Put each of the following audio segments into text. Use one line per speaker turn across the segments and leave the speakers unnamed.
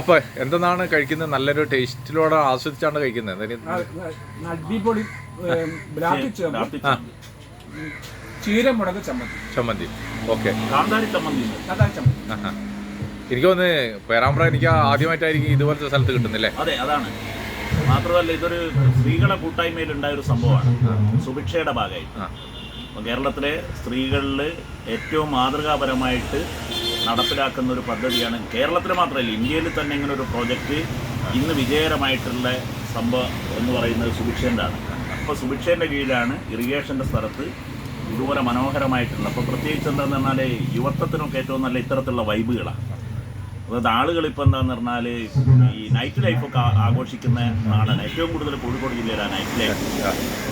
അപ്പൊ എന്തെന്നാണ് കഴിക്കുന്നത്? നല്ലൊരു ടേസ്റ്റിലൂടെ ആസ്വദിച്ചാണ് കഴിക്കുന്നത്.
അടിപൊളി ബ്ലാക്ക് ചേമ്പ് ചീരമുളക് ചമ്മന്തി.
ചമ്മന്തി. ഓക്കെ. എനിക്ക് തോന്നുന്നു പേരാമ്പ്ര എനിക്ക് ആദ്യമായിട്ടായിരിക്കും ഇതുപോലത്തെ സ്ഥലത്ത് കിട്ടുന്നില്ലേ?
അതെ അതാണ്. മാത്രമല്ല ഇതൊരു സ്ത്രീകളെ കൂട്ടായ്മയിൽ ഉണ്ടായ ഒരു സംഭവമാണ്. സുഭിക്ഷയുടെ ഭാഗമായി കേരളത്തിലെ സ്ത്രീകളിൽ ഏറ്റവും മാതൃകാപരമായിട്ട് നടപ്പിലാക്കുന്ന ഒരു പദ്ധതിയാണ്. കേരളത്തിൽ മാത്രമല്ല ഇന്ത്യയിൽ തന്നെ ഇങ്ങനെ ഒരു പ്രോജക്റ്റ് ഇന്ന് വിജയകരമായിട്ടുള്ള സംഭവം എന്ന് പറയുന്നത് സുഭിക്ഷേന്റെ ആണ് അപ്പോൾ സുഭിക്ഷേന്റെ കീഴിലാണ് ഇറിഗേഷന്റെ സ്ഥലത്ത് ഇതുപോലെ മനോഹരമായിട്ടുള്ള അപ്പോൾ പ്രത്യേകിച്ച് എന്താണെന്ന് പറഞ്ഞാൽ യുവത്വത്തിനൊക്കെ ഏറ്റവും നല്ല ഇത്തരത്തിലുള്ള വൈബുകളാണ്. അതായത് ആളുകൾ ഇപ്പോൾ എന്താണെന്ന് പറഞ്ഞാൽ ഈ നൈറ്റ് ലൈഫൊക്കെ ആഘോഷിക്കുന്ന നാടാണ്. ഏറ്റവും കൂടുതൽ കോഴിക്കോട് ജില്ലയിലാണ് നൈറ്റ് ലൈഫ്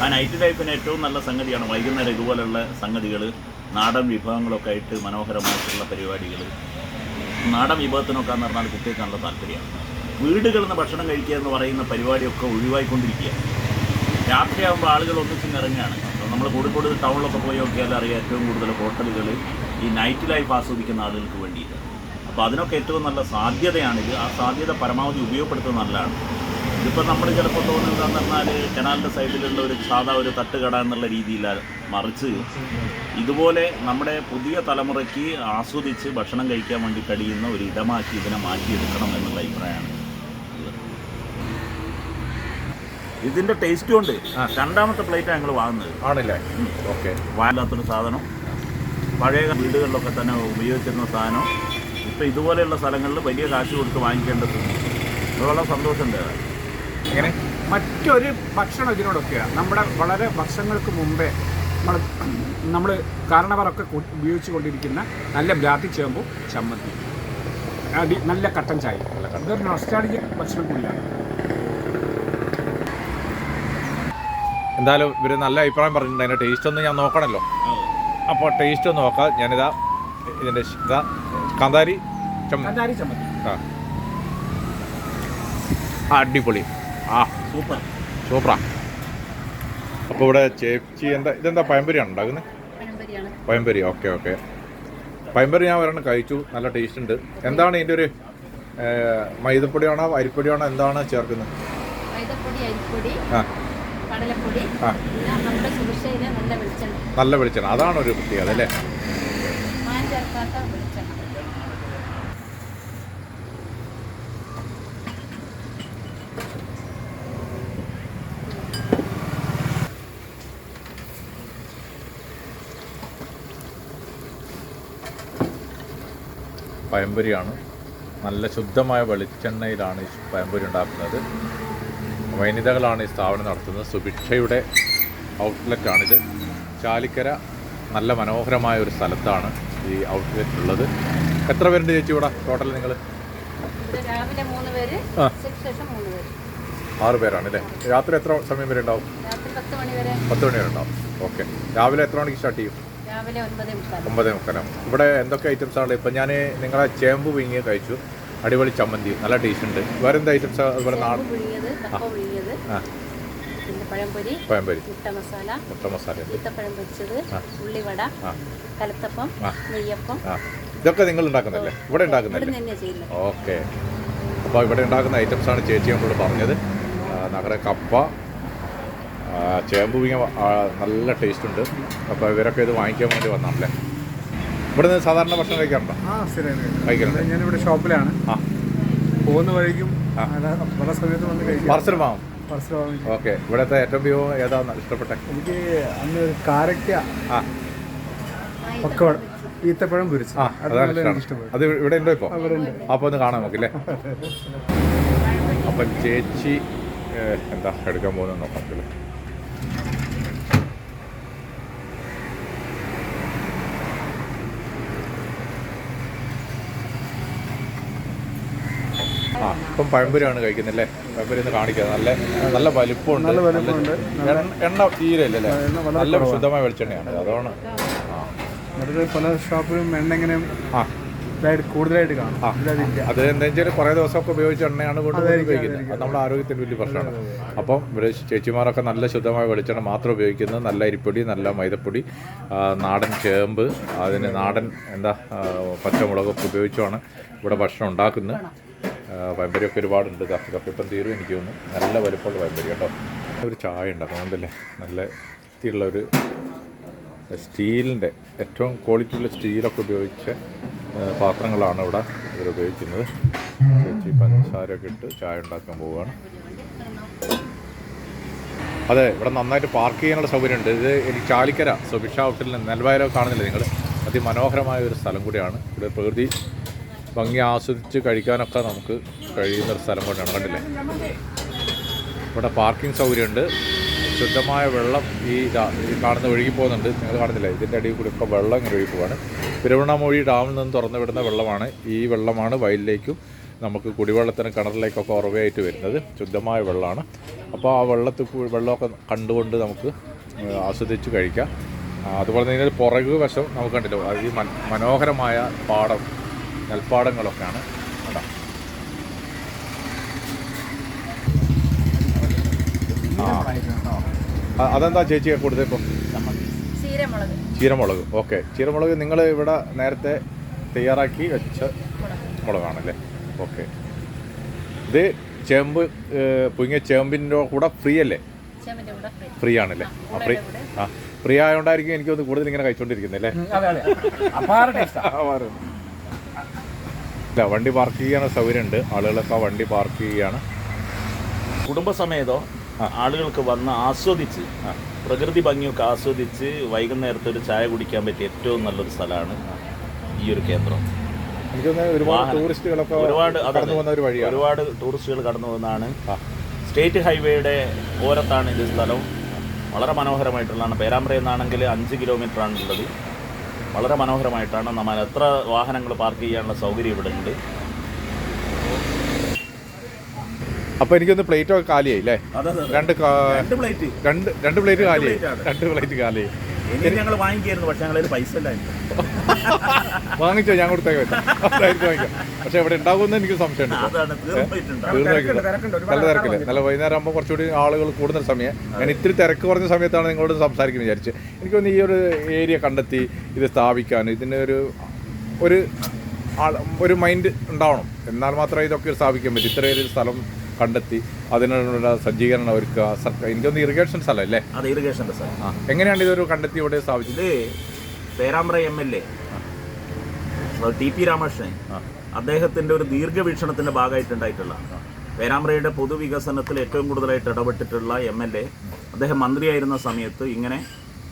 ആ നൈറ്റ് ലൈഫിന് ഏറ്റവും നല്ല സംഗതിയാണ് വൈകുന്നേരം ഇതുപോലുള്ള സംഗതികൾ നാടൻ വിഭവങ്ങളൊക്കെ ആയിട്ട് മനോഹരമായിട്ടുള്ള പരിപാടികൾ നാടൻ വിഭവത്തിനൊക്കെ എന്ന് പറഞ്ഞാൽ കുട്ടികൾക്ക് നല്ല താല്പര്യമാണ് വീടുകളിൽ നിന്ന് ഭക്ഷണം കഴിക്കുക എന്ന് പറയുന്ന പരിപാടിയൊക്കെ ഒഴിവായിക്കൊണ്ടിരിക്കുക. രാത്രിയാകുമ്പോൾ ആളുകൾ ഒന്നിച്ചിങ് ഇറങ്ങുകയാണ് നമ്മൾ കോഴിക്കോട് ടൗണിലൊക്കെ പോയി നോക്കിയാൽ അറിയാം ഏറ്റവും കൂടുതൽ ഹോട്ടലുകൾ ഈ നൈറ്റ് ലൈഫ് ആസ്വദിക്കുന്ന ആളുകൾക്ക് വേണ്ടിയിട്ട്. അപ്പോൾ അതിനൊക്കെ ഏറ്റവും നല്ല സാധ്യതയാണിത്. ആ സാധ്യത പരമാവധി ഉപയോഗപ്പെടുത്തുന്നത് നല്ലതാണ്. ഇതിപ്പോൾ നമ്മൾ ചിലപ്പോൾ തോന്നുന്നത് എന്താണെന്ന് പറഞ്ഞാൽ കനാലിന്റെ സൈഡിലുള്ള ഒരു സാധാ ഒരു തട്ടുകട എന്നുള്ള രീതിയിലാണ് മറിച്ച് ഇതുപോലെ നമ്മുടെ പുതിയ തലമുറയ്ക്ക് ആസ്വദിച്ച് ഭക്ഷണം കഴിക്കാൻ വേണ്ടി കഴിയുന്ന ഒരു ഇടമാക്കി ഇതിനെ മാറ്റിയെടുക്കണം എന്നുള്ള അഭിപ്രായമാണ് ഇതിന്റെ ടേസ്റ്റ് ഉണ്ട്. രണ്ടാമത്തെ പ്ലേറ്റ് ഞങ്ങൾ വാങ്ങുന്നത്.
ആണല്ലേ? ഓക്കെ.
വാങ്ങാത്തൊരു സാധനം. പഴയ വീടുകളിലൊക്കെ തന്നെ ഉപയോഗിച്ചിരുന്ന സാധനം. ഇപ്പം ഇതുപോലെയുള്ള സ്ഥലങ്ങളിൽ വലിയ കാശ് കൊടുത്ത് വാങ്ങിക്കേണ്ടത് അത് വളരെ സന്തോഷമുണ്ട്
എങ്ങനെ
മറ്റൊരു ഭക്ഷണം ഇതിനോടൊക്കെയാണ് നമ്മുടെ വളരെ വർഷങ്ങൾക്ക് മുമ്പേ നമ്മൾ നമ്മൾ കാരണവരൊക്കെ ഉപയോഗിച്ചു കൊണ്ടിരിക്കുന്ന നല്ല ബ്ലാത്തി ചേമ്പും ചമ്മന്തി. അടി നല്ല കട്ടൻ ചായ. ഇതൊരു നൊസ്റ്റാളജിക് ഭക്ഷണം കൂടിയാണ്.
എന്തായാലും ഇവർ നല്ല അഭിപ്രായം പറഞ്ഞിട്ടുണ്ട്. അതിന്റെ ടേസ്റ്റ് ഒന്ന് ഞാൻ നോക്കണമല്ലോ അപ്പോൾ ടേസ്റ്റ് ഒന്ന് നോക്കാം. ഞാനിതാ ഇതിന്റെ ഇതാ കാന്താരി ചമ്മന്തി. ആ, അടിപൊളി. ആ.
സൂപ്പർ.
സൂപ്പറാ. അപ്പോൾ ഇവിടെ ചേച്ചി എന്താ ഇതെന്താ പഴംപൊരിയാണ് ഉണ്ടാക്കുന്നത്
പയമ്പരി
പഴംപൊരി ഓക്കെ ഓക്കെ. പയമ്പരി ഞാൻ ഒരെണ്ണം കഴിച്ചു നല്ല ടേസ്റ്റ് ഉണ്ട്. എന്താണ് ഇതിന്റെ ഒരു മൈദപ്പൊടിയാണോ അരിപ്പൊടിയാണോ എന്താണ് ചേർക്കുന്നത്
നല്ല വെളിച്ചെണ്ണ.
അതാണ് ഒരു പ്രത്യേകത അല്ലേ? പഴംപൊരിയാണ് നല്ല ശുദ്ധമായ വെളിച്ചെണ്ണയിലാണ് ഈ പഴംപൊരി ഉണ്ടാക്കുന്നത്. വനിതകളാണ് ഈ സ്ഥാപനം നടത്തുന്നത്. സുഭിക്ഷയുടെ ഔട്ട്ലെറ്റാണിത്. ചാലിക്കര നല്ല മനോഹരമായ ഒരു സ്ഥലത്താണ് ഈ ഔട്ട്ലെറ്റ് ഉള്ളത്. എത്ര പേരുണ്ട് ചേച്ചി ഇവിടെ? ടോട്ടൽ നിങ്ങൾ?
രാവിലെ മൂന്ന് പേര്
ആറ് പേരാണ് അല്ലേ? രാത്രി എത്ര സമയം വരെ ഉണ്ടാവും?
പത്ത് മണി വരെ
ഉണ്ടാവും. ഓക്കെ. രാവിലെ എത്ര മണിക്ക് സ്റ്റാർട്ട് ചെയ്യും? ഒമ്പതേ മുക്കാലാവും ഇവിടെ എന്തൊക്കെ ഐറ്റംസ് ആണ്? ഇപ്പം ഞാൻ നിങ്ങളെ ചേമ്പ് വിങ്ങിയ കഴിച്ചു. അടിപൊളി ചമ്മന്തി. നല്ല ടേസ്റ്റ് ഉണ്ട്. വേറെ എന്ത് ഐറ്റംസ് അതുപോലെ
നാടൻ
ആ.
പഴംപൊരി
പഴംപൊരി.
മുട്ട മസാല
മുട്ട മസാല ഉണ്ട്.
ഈത്തപ്പഴം പൊരിച്ചത് ഉള്ളിവട കലത്തപ്പം. നെയ്യപ്പം.
ഇതൊക്കെ നിങ്ങൾ ഉണ്ടാക്കുന്നല്ലേ ഇവിടെ ഉണ്ടാക്കുന്നല്ലേ ഓക്കെ. അപ്പോൾ ഇവിടെ ഉണ്ടാക്കുന്ന ഐറ്റംസ് ആണ് ചേച്ചി നമ്മളോട് പറഞ്ഞത്. നഗര കപ്പ ചേമ്പ് പിങ്ങ നല്ല ടേസ്റ്റ് ഉണ്ട് അപ്പോൾ ഇവരൊക്കെ ഇത് വാങ്ങിക്കാൻ വേണ്ടി വന്നാണല്ലേ? ഇവിടെ നിന്ന് സാധാരണ ഭക്ഷണം കഴിക്കാറുണ്ടോ? കഴിക്കലുണ്ട്.
ഞാനിവിടെ ഷോപ്പിലാണ്.
ആ.
പോകുന്ന വഴിക്കും. പല സമയത്ത് വന്ന് കഴിക്കും.
വാങ്ങും
വാങ്ങിക്കും
ഓക്കെ. ഇവിടുത്തെ ഏറ്റവും വിഭവം ഏതാണ് ഇഷ്ടപ്പെട്ട?
എനിക്ക് അന്ന് കാരക്ക
ആ.
പക്കവട ഈത്തപ്പഴം പൊരിച്ചു. അത്
ഇവിടെ ഉണ്ടോ ഇപ്പോൾ അപ്പോൾ ഒന്ന് കാണാൻ നോക്കില്ലേ അപ്പം ചേച്ചി എന്താ എടുക്കാൻ പോകുന്നത് നോക്കാം ഇപ്പം പഴംപൊരിയാണ് കഴിക്കുന്നില്ലേ പഴംപൊരി ഒന്ന് കാണിക്കാം നല്ല നല്ല വലിപ്പമുണ്ട്.
നല്ല വലിപ്പമുണ്ട്.
എണ്ണ- തീരല്ലേ തീരെ
എണ്ണ
നല്ല ശുദ്ധമായ വെളിച്ചെണ്ണയാണ് അതാണ്.
മറ്റൊരു പല ഷോപ്പിലും എണ്ണ എങ്ങനെ
ആ.
കൂടുതലായിട്ട് കാണും.
അത് എന്താ വെച്ചാൽ കുറേ ദിവസമൊക്കെ ഉപയോഗിച്ച എണ്ണയാണ് കൊണ്ട് ഉപയോഗിക്കുന്നത് അത് നമ്മുടെ ആരോഗ്യത്തിന് വലിയ പ്രശ്നമാണ്. അപ്പം ഇവിടെ ചേച്ചിമാരൊക്കെ നല്ല ശുദ്ധമായ വെളിച്ചെണ്ണ മാത്രം ഉപയോഗിക്കുന്നത്. നല്ല അരിപ്പൊടി നല്ല മൈദപ്പൊടി നാടൻ ചേമ്പ് അതിന് നാടൻ എന്താ പച്ചമുളകൊക്കെ ഉപയോഗിച്ചുമാണ് ഇവിടെ ഭക്ഷണം ഉണ്ടാക്കുന്നത്. പഴംപൊരിയൊക്കെ ഒരുപാടുണ്ട്. കപ്പി കപ്പിപ്പം തീരും എനിക്ക് തോന്നുന്നു. നല്ല വലുപ്പമുള്ള വൈമ്പരി കേട്ടോ. ഒരു ചായ ഉണ്ടാക്കും അതുകൊണ്ടല്ലേ നല്ല വൃത്തിയുള്ള ഒരു സ്റ്റീലിന്റെ ഏറ്റവും ക്വാളിറ്റിയുള്ള സ്റ്റീലൊക്കെ ഉപയോഗിച്ച പാത്രങ്ങളാണ് ഇവിടെ ഇവർ ഉപയോഗിക്കുന്നത്. ചേച്ചി പഞ്ചസാരയൊക്കെ ഇട്ട് ചായ ഉണ്ടാക്കാൻ പോവുകയാണ്. അതെ ഇവിടെ നന്നായിട്ട് പാർക്ക് ചെയ്യാനുള്ള സൗകര്യമുണ്ട്. ഇത് എനിക്ക് ചാലിക്കര സുഭിക്ഷ ഹോട്ടലിൽ നെൽവയലോ കാണുന്നില്ല നിങ്ങൾ അതിമനോഹരമായ ഒരു സ്ഥലം കൂടിയാണ്. ഇവിടെ പ്രകൃതി ഭംഗി ആസ്വദിച്ച് കഴിക്കാനൊക്കെ നമുക്ക് കഴിയുന്ന ഒരു സ്ഥലം കൊണ്ടാണ് കണ്ടില്ലേ? ഇവിടെ പാർക്കിംഗ് സൗകര്യമുണ്ട്. ശുദ്ധമായ വെള്ളം ഈ ഈ കാണുന്ന ഒഴുകി പോകുന്നുണ്ട്. നിങ്ങൾ കാണുന്നില്ല? ഇതിന്റെ അടിയിൽ കൂടി ഒക്കെ വെള്ളം ഇങ്ങനെ ഒഴുകി പോവാണ്. തിരുവണ്ണാമൊഴി ഡാമിൽ നിന്ന് തുറന്നു വിടുന്ന വെള്ളമാണ് ഈ വെള്ളമാണ് വയലിലേക്കും നമുക്ക് കുടിവെള്ളത്തിന് കിണറിലേക്കൊക്കെ ഉറവയായിട്ട് വരുന്നത്. ശുദ്ധമായ വെള്ളമാണ്. അപ്പോൾ ആ വെള്ളത്തിൽ വെള്ളമൊക്കെ കണ്ടുകൊണ്ട് നമുക്ക് ആസ്വദിച്ച് കഴിക്കാം. അതുപോലെ തന്നെ ഇതിന്റെ പുറകു വശം നമുക്ക് കണ്ടില്ല? ഈ മനോഹരമായ പാടം. നെൽപ്പാടങ്ങളൊക്കെയാണ് കേട്ടോ ആ, അതെന്താ ചേച്ചി കൊടുത്തത് ഇപ്പം
ചീരമുളക്.
ഓക്കെ. ചീരമുളക് നിങ്ങൾ ഇവിടെ നേരത്തെ തയ്യാറാക്കി വെച്ച മുളകാണല്ലേ? ഓക്കെ. ഇത് ചേമ്പ് പുങ്ങിയ ചേമ്പിന്റെ കൂടെ ഫ്രീ അല്ലേ?
ഫ്രൈ.
ആണല്ലേ? ആ ഫ്രീ. ആ ഫ്രീ ആയതുകൊണ്ടായിരിക്കും എനിക്കൊന്ന് കൂടുതൽ ഇങ്ങനെ കഴിച്ചുകൊണ്ടിരിക്കുന്നത് അല്ലേ
അതെ അതെ അപാര ടേസ്റ്റാ
ഇല്ല വണ്ടി പാർക്ക് ചെയ്യാനുള്ള സൗകര്യമുണ്ട്. ആളുകളൊക്കെ വണ്ടി പാർക്ക് ചെയ്യുകയാണ്.
കുടുംബസമേതോ ആളുകൾക്ക് വന്ന് ആസ്വദിച്ച് പ്രകൃതി ഭംഗിയൊക്കെ ആസ്വദിച്ച് വൈകുന്നേരത്തെ ഒരു ചായ കുടിക്കാൻ പറ്റിയ ഏറ്റവും നല്ലൊരു സ്ഥലമാണ് ഈ ഒരു കേന്ദ്രം.
ഒരുപാട്
വാഹനം.
ടൂറിസ്റ്റുകളൊക്കെ
ഒരുപാട് അതെ,
കടന്നു പോകുന്ന ഒരു വഴിയാണ്.
ഒരുപാട് ടൂറിസ്റ്റുകൾ കടന്നു പോകുന്നതാണ്. സ്റ്റേറ്റ് ഹൈവേയുടെ ഓരത്താണ് ഇത് സ്ഥലം വളരെ മനോഹരമായിട്ടുള്ളതാണ്. പേരാമ്പ്രയിൽ നിന്നാണെങ്കിൽ അഞ്ച് ഉള്ളത്. വളരെ മനോഹരമായിട്ടാണ് നമ്മൾ എത്ര വാഹനങ്ങൾ പാർക്ക് ചെയ്യാനുള്ള സൗകര്യം ഇവിടെ ഉണ്ട്.
അപ്പൊ എനിക്കൊന്ന് പ്ലേറ്റ് ഒക്കെ കാലിയായി അല്ലേ? രണ്ട്
രണ്ട് പ്ലേറ്റ്.
രണ്ട് രണ്ട് പ്ലേറ്റ് കാലിയായി. രണ്ട് പ്ലേറ്റ് കാലിയായി.
ഇനി ഞങ്ങൾ വാങ്ങിക്കായിരുന്നു പക്ഷെ ഞങ്ങളിൽ പൈസ ഇല്ലായിരുന്നു.
വാങ്ങിച്ചോ ഞാൻ കൊടുത്തേക്ക് വെച്ചാൽ അതായിരിക്കും വാങ്ങിക്കാം പക്ഷെ ഇവിടെ ഉണ്ടാകുമെന്ന് എനിക്ക് സംശയമുണ്ട്
അതാണ് തീർച്ചയായിട്ടും
നല്ല തിരക്കില്ല? നല്ല വൈകുന്നേരം ആകുമ്പോൾ കുറച്ചുകൂടി ആളുകൾ കൂടുന്ന സമയം. ഞാൻ ഇത്തിരി തിരക്ക് കുറഞ്ഞ സമയത്താണ് നിങ്ങളോട് സംസാരിക്കുന്നത് വിചാരിച്ച് എനിക്കൊന്ന് ഈ ഒരു ഏരിയ കണ്ടെത്തി ഇത് സ്ഥാപിക്കാൻ ഇതിന് ഒരു ഒരു ആൾ- ഒരു മൈൻഡ് ഉണ്ടാവണം. എന്നാൽ മാത്രമേ ഇതൊക്കെ സ്ഥാപിക്കാൻ പറ്റൂ. ഇത്രയൊരു സ്ഥലം കണ്ടെത്തി അതിനുള്ള സജ്ജീകരണം ഒരുക്കുക. സർക്കാർ എനിക്കൊന്ന് ഇറിഗേഷൻ സ്ഥലം അല്ലേ?
അത് ഇറിഗേഷന്റെ സ്ഥലം.
ആ എങ്ങനെയാണ് ഇതൊരു കണ്ടെത്തി ഇവിടെ സ്ഥാപിച്ചത്?
Perambra M L A. T P Ramakrishnan
അദ്ദേഹത്തിന്റെ
അദ്ദേഹത്തിന്റെ ഒരു ദീർഘവീക്ഷണത്തിന്റെ ഭാഗമായിട്ടുണ്ടായിട്ടുള്ള പേരാമ്പ്രയുടെ പൊതുവികസനത്തിൽ ഏറ്റവും കൂടുതലായിട്ട് ഇടപെട്ടിട്ടുള്ള എം എൽ എ അദ്ദേഹം മന്ത്രിയായിരുന്ന സമയത്ത് ഇങ്ങനെ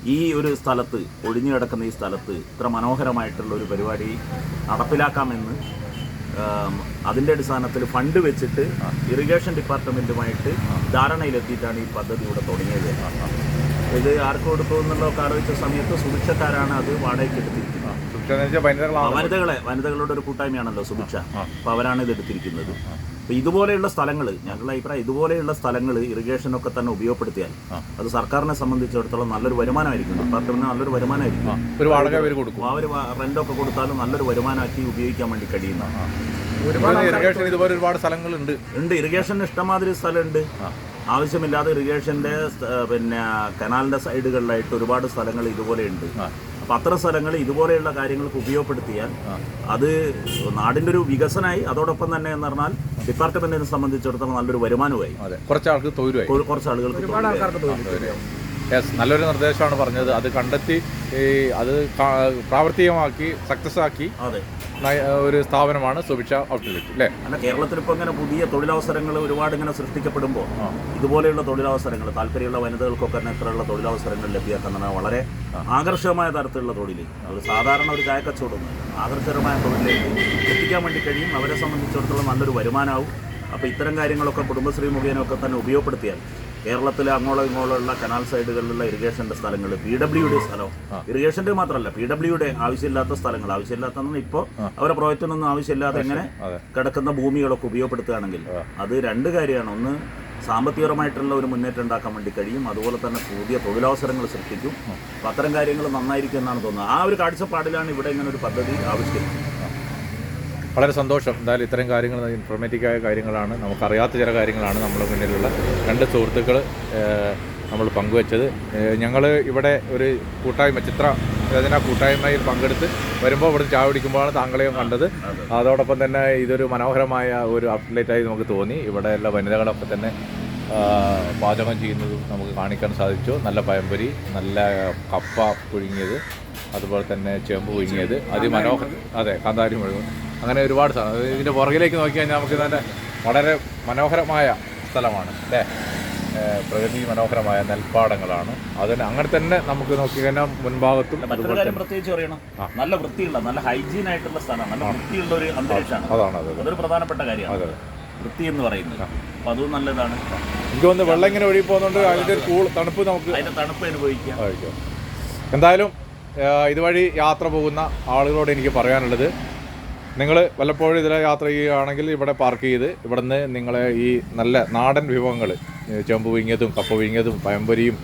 ഈ ഒരു സ്ഥലത്ത് ഒഴിഞ്ഞു കിടക്കുന്ന ഈ സ്ഥലത്ത് ഇത്ര മനോഹരമായിട്ടുള്ള ഒരു പരിപാടി നടപ്പിലാക്കാമെന്ന് അതിന്റെ അടിസ്ഥാനത്തിൽ ഫണ്ട് വെച്ചിട്ട് ഇറിഗേഷൻ ഡിപ്പാർട്ട്മെന്റുമായിട്ട് ധാരണയിലെത്തിയിട്ടാണ് ഈ പദ്ധതി ഇവിടെ തുടങ്ങിയത്. ഇത് ആർക്ക് കൊടുക്കും എന്നുള്ളതൊക്കെ ആലോചിച്ച സമയത്ത് സുഭിക്ഷക്കാരാണ് അത് വാടകയ്ക്ക് എടുത്തിരിക്കുന്നത്. വനിതകളെ വനിതകളുടെ ഒരു കൂട്ടായ്മയാണല്ലോ സുഭിക്ഷ. അപ്പൊ അവരാണ് ഇത് എടുത്തിരിക്കുന്നത്. അപ്പൊ ഇതുപോലെയുള്ള സ്ഥലങ്ങൾ ഞങ്ങളുടെ അഭിപ്രായം ഇതുപോലെയുള്ള സ്ഥലങ്ങൾ ഇറിഗേഷനൊക്കെ തന്നെ ഉപയോഗപ്പെടുത്തിയാൽ അത് സർക്കാരിനെ സംബന്ധിച്ചിടത്തോളം നല്ലൊരു വരുമാനമായിരിക്കും. ഡിപ്പാർട്ട്മെന്റിന് നല്ലൊരു വരുമാനമായിരിക്കും.
അവർ കൊടുക്കും.
അവർ റെന്റൊക്കെ കൊടുത്താലും നല്ലൊരു വരുമാനമാക്കി ഉപയോഗിക്കാൻ വേണ്ടി കഴിയുന്ന ഒരുപാട്
ഇറിഗേഷൻ ഇതുപോലെ ഒരുപാട് സ്ഥലങ്ങളുണ്ട്.
ഉണ്ട് ഇറിഗേഷൻ ഇഷ്ടമാതിരി സ്ഥലമുണ്ട്. ആവശ്യമില്ലാതെ ഇറിഗേഷന്റെ പിന്നെ കനാലിന്റെ സൈഡുകളിലായിട്ട് ഒരുപാട് സ്ഥലങ്ങൾ ഇതുപോലെ ഉണ്ട്. അപ്പൊ അത്തരം സ്ഥലങ്ങൾ ഇതുപോലെയുള്ള കാര്യങ്ങൾക്ക് ഉപയോഗപ്പെടുത്തിയാൽ അത് നാടിന്റെ ഒരു വികസനമായി അതോടൊപ്പം തന്നെ എന്ന് പറഞ്ഞാൽ ഡിപ്പാർട്ട്മെന്റിനെ സംബന്ധിച്ചിടത്തോളം നല്ലൊരു വരുമാനമായി
അതെ. കുറച്ച് ആൾക്ക്
തൊഴിലായി കുറച്ച് ആളുകൾക്ക്
ഒരുപാട് ആൾക്കാർക്ക്
യെസ് നല്ലൊരു നിർദ്ദേശമാണ് പറഞ്ഞത്. അത് കണ്ടെത്തി ഈ അത് പ്രാവർത്തികമാക്കി സക്സസ് ആക്കി
അതെ.
ഒരു സ്ഥാപനമാണ് സുഭിക്ഷ ഔട്ട്ലെറ്റ് അല്ലേ?
അല്ല കേരളത്തിൽ ഇപ്പോൾ ഇങ്ങനെ പുതിയ തൊഴിലവസരങ്ങൾ ഒരുപാട് ഇങ്ങനെ സൃഷ്ടിക്കപ്പെടുമ്പോൾ ഇതുപോലെയുള്ള തൊഴിലവസരങ്ങൾ താല്പര്യമുള്ള വനിതകൾക്കൊക്കെ തന്നെ ഇത്രയുള്ള തൊഴിലവസരങ്ങൾ ലഭ്യമാക്കുന്ന വളരെ ആകർഷകമായ തരത്തിലുള്ള തൊഴിൽ അത് സാധാരണ ഒരു ചായക്കച്ചവടം ആകർഷകമായ തൊഴിലിലേക്ക് എത്തിക്കാൻ വേണ്ടി കഴിയും. അവരെ സംബന്ധിച്ചിടത്തോളം നല്ലൊരു വരുമാനമാവും അപ്പോൾ ഇത്തരം കാര്യങ്ങളൊക്കെ കുടുംബശ്രീ മുഖേനൊക്കെ തന്നെ ഉപയോഗപ്പെടുത്തിയാൽ കേരളത്തിലെ അങ്ങോളം ഇങ്ങോളമുള്ള കനാൽ സൈഡുകളിലുള്ള ഇറിഗേഷന്റെ സ്ഥലങ്ങൾ പി ഡബ്ല്യുടെ സ്ഥലം. ഇറിഗേഷന്റെ മാത്രമല്ല പി ഡബ്ല്യുടെ ആവശ്യമില്ലാത്ത സ്ഥലങ്ങൾ. ആവശ്യമില്ലാത്ത ഇപ്പോൾ അവരെ പ്രോജക്റ്റിനൊന്നും ആവശ്യമില്ലാതെ എങ്ങനെ കിടക്കുന്ന ഭൂമികളൊക്കെ ഉപയോഗപ്പെടുത്തുകയാണെങ്കിൽ അത് രണ്ട് കാര്യമാണ്. ഒന്ന് സാമ്പത്തികപരമായിട്ടുള്ള ഒരു മുന്നേറ്റം ഉണ്ടാക്കാൻ വേണ്ടി കഴിയും. അതുപോലെ തന്നെ പുതിയ തൊഴിലവസരങ്ങൾ സൃഷ്ടിക്കും. അപ്പം അത്തരം കാര്യങ്ങൾ നന്നായിരിക്കും എന്നാണ് തോന്നുന്നത്. ആ ഒരു കാഴ്ചപ്പാടിലാണ് ഇവിടെ ഇങ്ങനെ ഒരു പദ്ധതി ആവിഷ്കരിക്കുന്നത്.
വളരെ സന്തോഷം. എന്തായാലും ഇത്തരം കാര്യങ്ങൾ ഇൻഫോർമേറ്റീവായ കാര്യങ്ങളാണ്. നമുക്കറിയാത്ത ചില കാര്യങ്ങളാണ് നമ്മുടെ മുന്നിലുള്ള. രണ്ട് സുഹൃത്തുക്കൾ നമ്മൾ പങ്കുവച്ചത്. ഞങ്ങൾ ഇവിടെ ഒരു കൂട്ടായ്മ ചിത്ര രചന കൂട്ടായ്മയിൽ പങ്കെടുത്ത് വരുമ്പോൾ ഇവിടെ ചായ കുടിക്കുമ്പോഴാണ് താങ്കളെയും കണ്ടത്. അതോടൊപ്പം തന്നെ ഇതൊരു മനോഹരമായ ഒരു ഔട്ട്ലെറ്റായി നമുക്ക് തോന്നി. ഇവിടെ ഇവിടെയുള്ള വനിതകളൊക്കെ തന്നെ പാചകം ചെയ്യുന്നതും നമുക്ക് കാണിക്കാൻ സാധിച്ചു. നല്ല പഴംപൊരി നല്ല കപ്പ പുഴുങ്ങിയത് അതുപോലെ തന്നെ ചേമ്പ് പുഴുങ്ങിയത്. അതിമനോഹരം അതെ കാന്താരി മുഴുവൻ അങ്ങനെ ഒരുപാട് സ്ഥലം ഇതിന്റെ പുറകിലേക്ക് നോക്കി കഴിഞ്ഞാൽ നമുക്ക് നല്ല വളരെ മനോഹരമായ സ്ഥലമാണ് അല്ലേ? പ്രകൃതി മനോഹരമായ നെൽപ്പാടങ്ങളാണ്. അതിന് അങ്ങനെ തന്നെ നമുക്ക് നോക്കിക്കഴിഞ്ഞാൽ മുൻഭാഗത്തും
പ്രത്യേകിച്ച് പറയണം. നല്ല വൃത്തിയുള്ള നല്ല ഹൈജീൻ ആയിട്ടുള്ള സ്ഥലമാണ്. നല്ല വൃത്തിയുള്ള ഒരു അന്തരീക്ഷമാണ്
അതാണ് അതെ അതെ.
അതൊരു പ്രധാനപ്പെട്ട കാര്യമാണ്. വൃത്തി എന്ന് പറയുന്നത്. അപ്പൊ അതും നല്ലതാണ്.
എനിക്ക് വന്ന് വെള്ളം ഇങ്ങനെ ഒഴുകി പോകുന്നുണ്ട് അതിന്റെ കൂൾ തണുപ്പ് നമുക്ക്
അതിന്റെ തണുപ്പ് അനുഭവിക്കാം.
എന്തായാലും ഇതുവഴി യാത്ര പോകുന്ന ആളുകളോട് എനിക്ക് പറയാനുള്ളത് നിങ്ങൾ വല്ലപ്പോഴും ഇതിലെ യാത്ര ചെയ്യുകയാണെങ്കിൽ ഇവിടെ പാർക്ക് ചെയ്ത് ഇവിടുന്ന് നിങ്ങളെ ഈ നല്ല നാടൻ വിഭവങ്ങൾ ചെമ്പ് വിങ്ങിയതും കപ്പ വിങ്ങിയതും പഴംപൊരിയും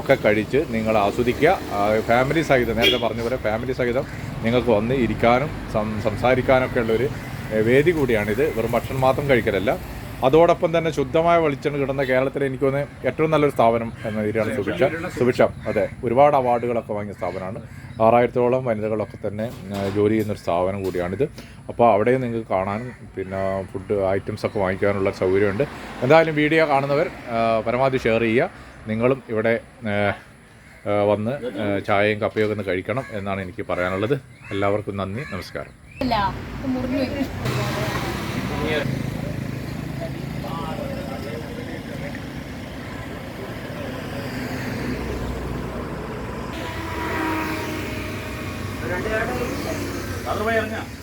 ഒക്കെ കഴിച്ച് നിങ്ങൾ ആസ്വദിക്കുക. ഫാമിലി സഹിതം നേരത്തെ പറഞ്ഞ പോലെ ഫാമിലി സഹിതം നിങ്ങൾക്ക് വന്ന് ഇരിക്കാനും സംസാരിക്കാനൊക്കെ ഉള്ളൊരു വേദി കൂടിയാണിത്. വെറും ഭക്ഷണം മാത്രം കഴിക്കലല്ല. അതോടൊപ്പം തന്നെ ശുദ്ധമായ വെളിച്ചെണ്ണ കിട്ടുന്ന കേരളത്തിലെ തോന്നുന്നത് ഏറ്റവും നല്ലൊരു സ്ഥാപനം എന്ന രീതിയിലാണ് സുഭിക്ഷ. സുഭിക്ഷ അതെ. ഒരുപാട് അവാർഡുകളൊക്കെ വാങ്ങിയ സ്ഥാപനമാണ്. ആറായിരത്തോളം വനിതകളൊക്കെ തന്നെ ജോലി ജോലി ചെയ്യുന്നൊരു സ്ഥാപനം കൂടിയാണിത്. അപ്പോൾ അവിടെയും നിങ്ങൾക്ക് കാണാനും പിന്നെ ഫുഡ് ഐറ്റംസ് ഒക്കെ വാങ്ങിക്കാനുള്ള സൗകര്യമുണ്ട്. എന്തായാലും വീഡിയോ കാണുന്നവർ പരമാവധി ഷെയർ ചെയ്യുക. നിങ്ങളും ഇവിടെ വന്ന് ചായയും കപ്പയൊക്കെ ഒന്ന് കഴിക്കണം എന്നാണ് എനിക്ക് പറയാനുള്ളത്. എല്ലാവർക്കും നന്ദി നമസ്കാരം.
ഇല്ല ഇത്